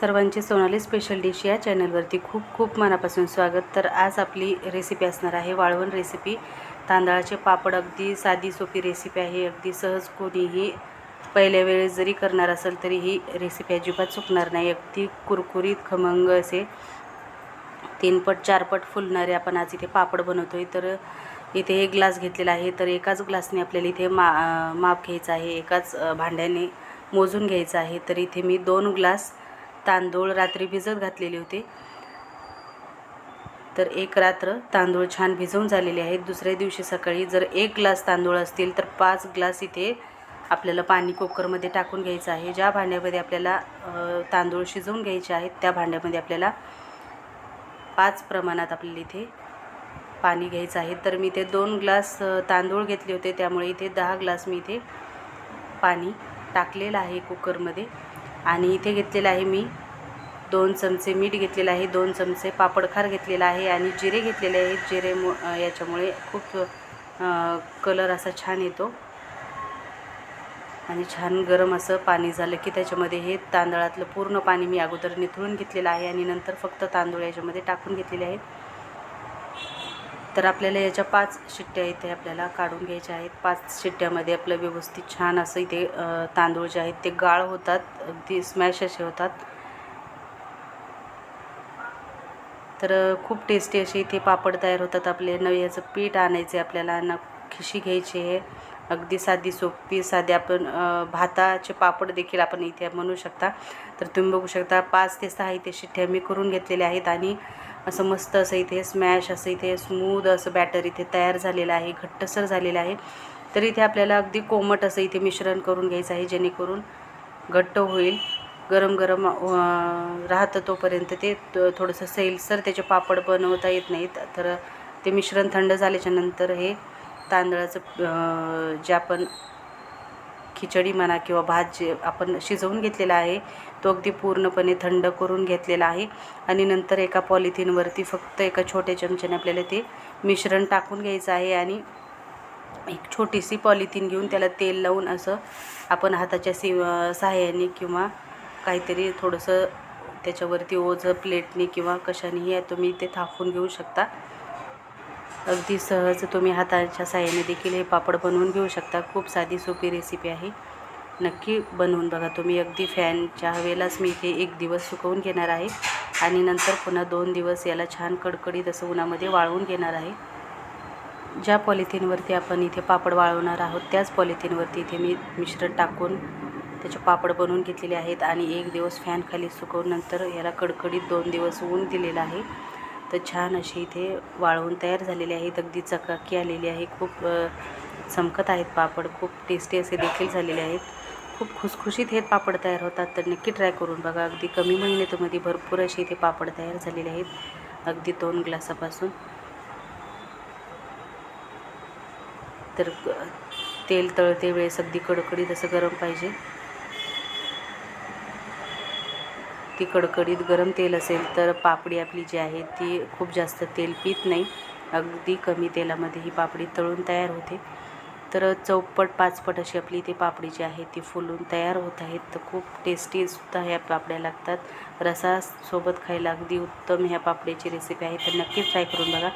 सर्वांचे Sonali special dish या चॅनलवरती खूप खूप मनापासून स्वागत. तर आज आपली रेसिपी असणार आहे वाळवण रेसिपी तांदळाचे पापड अगदी साधी सोपी रेसिपी आहे. अगदी सहज कोणीही पहिल्या वेळेस जरी करणार असेल तरी ही रेसिपी अजिबात चुकणार नाही. अगदी कुरकुरीत खमंग असे तीनपट चारपट फुलणारे आपण आज इथे पापड बनवतो आहे तर इथे एक ग्लास घेतलेला आहे. तर एकाच ग्लासने आपल्याला इथे मा माप घ्यायचं आहे. एकाच भांड्याने मोजून घ्यायचं आहे. तर इथे मी दोन ग्लास तांदूळ रात्री भिजत घातलेले होते. तर एक रात्र तांदूळ छान भिजवून झालेले आहेत. दुसऱ्या दिवशी सकाळी जर एक ग्लास तांदूळ असतील तर पाच ग्लास इथे आपल्याला पाणी कुकरमध्ये टाकून घ्यायचं आहे. ज्या भांड्यामध्ये आपल्याला तांदूळ शिजवून घ्यायचे आहेत त्या भांड्यामध्ये आपल्याला पाच प्रमाणात आपल्याला इथे पाणी घ्यायचं आहे. तर मी ते दोन ग्लास तांदूळ घेतले होते. त्यामुळे इथे दहा ग्लास मी इथे पाणी टाकलेलं आहे कुकरमध्ये. आणि इथे घेतलेलं आहे मी दोन चमचे मीठ घेतलेलं आहे दोन चमचे पापडखार घेतलेला आहे आणि जिरे घेतलेले आहेत. जिरे मु याच्यामुळे खूप कलर असा छान येतो. आणि छान गरम असं पाणी झालं की त्याच्यामध्ये हे तांदळातलं पूर्ण पाणी मी अगोदर निथळून घेतलेलं आहे आणि नंतर फक्त तांदूळ याच्यामध्ये टाकून घेतलेले आहेत. तर आपल्याला याच्या पाच शिट्ट्या इथे आपल्याला काढून घ्यायच्या आहेत. पाच शिट्ट्यामध्ये आपलं व्यवस्थित छान असं इथे तांदूळ जे आहेत ते गाळ होतात अगदी स्मॅश असे होतात. तर खूप टेस्टी असे इथे पापड तयार होतात. आपले नवे याचं पीठ आणायचे आपल्याला न खिशी घ्यायची आहे. अगदी साधी सोपी साधी आपण भाताचे पापड देखील आपण इथे म्हणू शकता. तर तुम्ही बघू शकता पाच ते सहा इथे शिट्ट्या मी करून घेतलेल्या आहेत आणि असं मस्त असं इथे स्मॅश असं इथे स्मूद असं बॅटर इथे तयार झालेलं आहे घट्टसर झालेलं आहे. तर इथे आपल्याला अगदी कोमट असं इथे मिश्रण करून घ्यायचं आहे जेणेकरून घट्ट होईल. गरम गरम राहतं तोपर्यंत ते त- थोडंसं सैलसर त्याचे पापड बनवता येत नाहीत. तर ते मिश्रण थंड झाल्याच्यानंतर हे तांदळाचं जे आपण खिचडी म्हणा किंवा भात जे आपण शिजवून घेतलेला आहे तो अगदी पूर्णपणे थंड करून घेतलेला आहे. आणि नंतर एका पॉलिथिनवरती फक्त एका छोट्या चमच्याने आपल्याला ते मिश्रण टाकून घ्यायचं आहे आणि एक छोटीशी पॉलिथिन घेऊन त्याला तेल लावून असं आपण हाताच्या सि सहाय्याने किंवा काहीतरी थोडंसं त्याच्यावरती ओझं प्लेटने किंवा कशानेही तुम्ही ते थापून घेऊ शकता. अगदी सहज तुम्ही हाताच्या साह्याने देखील हे पापड बनवून घेऊ शकता. खूप साधी सोपी रेसिपी आहे. नक्की बनवून बघा तुम्ही. अगदी फॅनच्या हवेलाच मी इथे एक दिवस सुकवून घेणार आहे. आणि नंतर पुन्हा दोन दिवस याला छान कडकडीत असं उन्हामध्ये वाळवून घेणार आहे. ज्या पॉलिथिनवरती आपण इथे पापड वाळवणार आहोत त्याच पॉलिथिनवरती इथे मी मिश्रण टाकून त्याचे पापड बनवून घेतलेले आहेत. आणि एक दिवस फॅनखाली सुकवून नंतर याला कडकडीत दोन दिवस ऊन दिलेलं आहे. तर छान असे इथे वाळवून तयार झालेले आहेत अगदी चकाकी आलेली आहे. खूप चमकत आहेत पापड. खूप टेस्टी असे देखील झालेले आहेत. खूप खुसखुशीत हे पापड तयार होतात. तर नक्की ट्राय करून बघा. अगदी कमी मेहनतीमध्ये भरपूर असे इथे पापड तयार झालेले आहेत. अगदी दोन ग्लासापासून. तर तेल तळते वेळेस अगदी कडकडीत असं गरम पाहिजे. ती कडकडीत गरम तेल असेल तर पापडी आपली जी आहे ती खूप जास्त तेल पित नाही. अगदी कमी तेलामध्ये ही पापडी तळून तयार होते. तर चौपट पाचपट अशी आपली ती पापडी जी आहे ती फुलून तयार होत आहेत तर खूप टेस्टीसुद्धा ह्या पापड्या लागतात. रसासोबत खायला अगदी उत्तम ह्या पापडीची रेसिपी आहे. तर नक्कीच ट्राय करून बघा.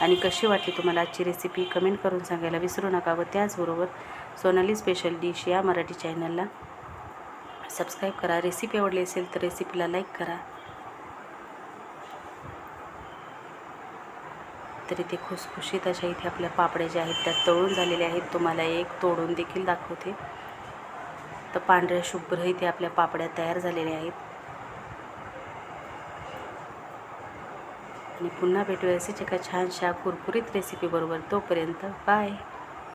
आणि कशी वाटली तुम्हाला आजची रेसिपी कमेंट करून सांगायला विसरू नका व त्याचबरोबर सोनाली स्पेशल डिश या मराठी चॅनलला सबस्क्राईब करा. रेसिपी आवडली असेल तर रेसिपीला लाईक करा. तर इथे खुसखुशीत अशा इथे आपल्या पापड्या ज्या आहेत त्या तळून झालेल्या आहेत. तुम्हाला एक तोडून देखील दाखवते. तर पांढऱ्या शुभ्र इथे आपल्या पापड्या तयार झालेल्या आहेत. आणि पुन्हा भेटूया असेच एका छानशा कुरकुरीत रेसिपीबरोबर तोपर्यंत बाय